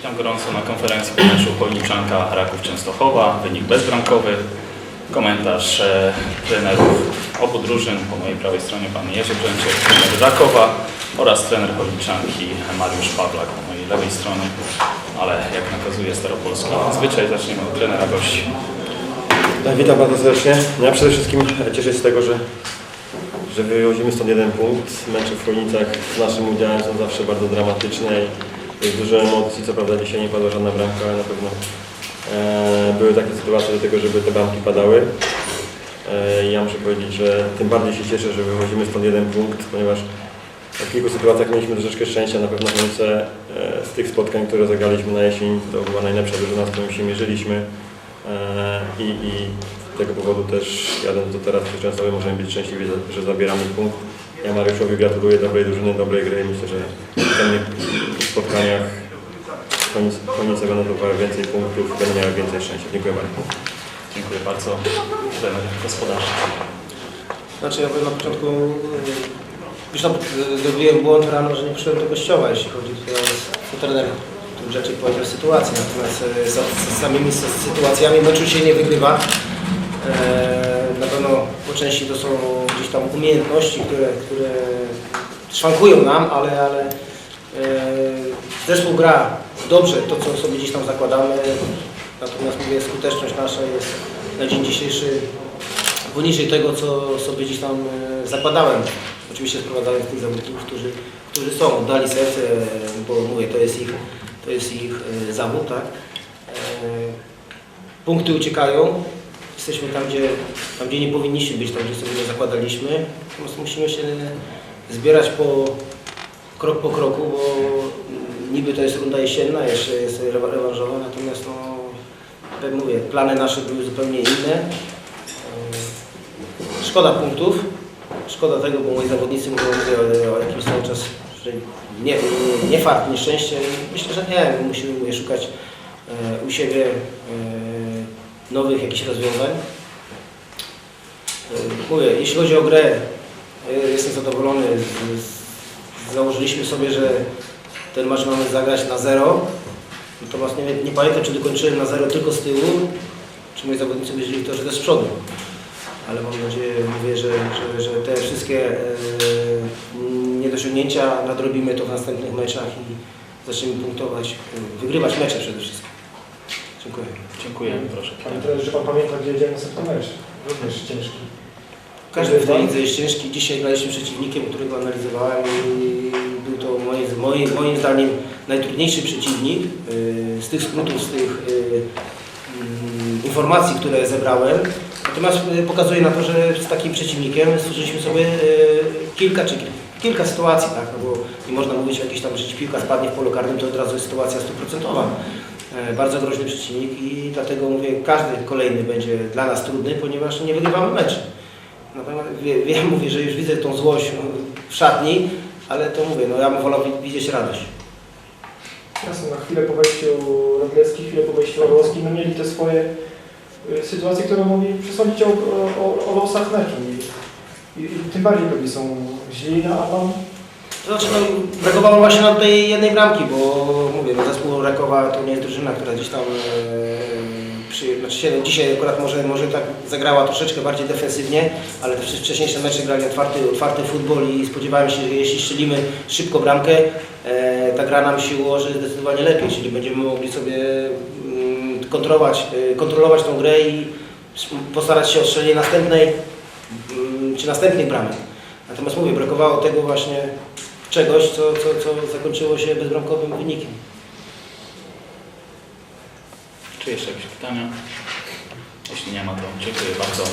Witam gorąco na konferencji po meczu Chojniczanka Raków Częstochowa. Wynik bezbramkowy. Komentarz e, trenerów obu drużyn. Po mojej prawej stronie pan Jerzy Brzęciek, trener Rakowa oraz trener Chojniczanki Mariusz Pawlak po mojej lewej stronie. Ale jak nakazuje Staropolska, zwyczaj zaczniemy od trenera gości. Tak, witam bardzo serdecznie. Ja przede wszystkim cieszę się z tego, że, że wywodzimy stąd jeden punkt. Mecze w Chojnicach z naszym udziałem są zawsze bardzo dramatyczne i dużo emocji. Co prawda dzisiaj nie padła żadna bramka, ale na pewno e, były takie sytuacje do tego, żeby te bramki padały. E, ja muszę powiedzieć, że tym bardziej się cieszę, że wychodzimy stąd jeden punkt, ponieważ w kilku sytuacjach mieliśmy troszeczkę szczęścia. Na pewno Chojnice e, z tych spotkań, które zagraliśmy na jesień, to była najlepsza drużyna, z którą się mierzyliśmy. I, I z tego powodu też jadąc do teraz przy możemy być szczęśliwi, że zabieramy punkt. Ja Mariuszowi gratuluję dobrej drużyny, dobrej gry. Myślę, że w następnych spotkaniach koniec, koniec będą zdobywały więcej punktów, będą miały więcej szczęścia. Dziękuję bardzo. Dziękuję bardzo. Trener gospodarz. Znaczy ja powiem na początku, y, już tam y, zrobiłem błąd rano, że nie przyszedłem do kościoła, jeśli chodzi tutaj o o trener, który rzeczy powiedział sytuacji, natomiast z, z samymi sy- sytuacjami meczu się nie wygrywa. E, Na pewno po części to są gdzieś tam umiejętności, które, które szwankują nam, ale, ale e, zespół gra dobrze to, co sobie gdzieś tam zakładamy, natomiast mówię, skuteczność nasza jest na dzień dzisiejszy poniżej tego, co sobie gdzieś tam e, zakładałem. Oczywiście sprowadzając tych zawodników, którzy, którzy są, oddali serce, bo mówię, to jest ich, to jest ich e, zawód, tak. Punkty uciekają, jesteśmy tam gdzie, tam, gdzie nie powinniśmy być, tam, gdzie sobie nie zakładaliśmy. Natomiast musimy się zbierać po, krok po kroku, bo niby to jest runda jesienna, jeszcze jest rewa- rewanżowa, natomiast no, jak mówię, plany nasze były zupełnie inne. E, Szkoda punktów, szkoda tego, bo moi zawodnicy mówią o, o jakimś cały czas, że nie, nie, fart, nieszczęście. Myślę, że nie, my musimy szukać e, u siebie e, nowych jakichś rozwiązań. E, Mówię, jeśli chodzi o grę, e, jestem zadowolony. Założyliśmy sobie, że ten mecz mamy zagrać na zero. Natomiast nie, nie pamiętam, czy dokończyłem na zero tylko z tyłu, czy moi zawodnicy wierzyli w to, że też z przodu. Ale mam nadzieję, mówię, że, że, że te wszystkie e, niedociągnięcia nadrobimy to w następnych meczach i zaczniemy punktować, wygrywać mecze przede wszystkim. Dziękuję. Dziękuję. Proszę. Panie trenerze, Pan pamięta, gdzie jedziemy następny mecz. Również ciężki. Każdy w tej lidze jest ciężki. Dzisiaj graliśmy przeciwnikiem, którego analizowałem i był to moim, moim, moim zdaniem najtrudniejszy przeciwnik. Yy, Z tych skrótów, z tych mm, informacji, które zebrałem. Natomiast yy, pokazuje na to, że z takim przeciwnikiem stworzyliśmy sobie kilka czy kilka sytuacji, tak? no bo nie można mówić o jakiejś tam, że piłka spadnie w polu karnym, to od razu jest sytuacja stuprocentowa. E, Bardzo groźny przeciwnik i dlatego mówię, każdy kolejny będzie dla nas trudny, ponieważ nie wygrywamy meczu. Natomiast wiem, mówię, że już widzę tą złość w szatni, ale to mówię, no ja bym wolał wi- widzieć radość. Jasne, na chwilę po wejściu Rodlecki, chwilę po wejściu Orłowski, no mieli te swoje y, sytuacje, które mogli przesądzić o, o, o losach meczu. I, i, tym bardziej pewnie są źli, no, a Pan To znaczy, no, brakowało właśnie nam tej jednej bramki, bo mówię, no, zespół Rakowa to nie jest drużyna, która gdzieś tam e, przy, znaczy się, no, dzisiaj akurat może, może tak zagrała troszeczkę bardziej defensywnie, ale te wcześniejsze mecze grali otwarty, otwarty futbol i spodziewałem się, że jeśli strzelimy szybko bramkę, e, ta gra nam się ułoży zdecydowanie lepiej, czyli będziemy mogli sobie mm, kontrolować, e, kontrolować tą grę i postarać się o strzelenie następnej mm, czy następnych bramek. Natomiast mówię, brakowało tego właśnie czegoś, co, co, co zakończyło się bezbramkowym wynikiem. Czy jeszcze jakieś pytania? Jeśli nie ma, to dziękuję bardzo.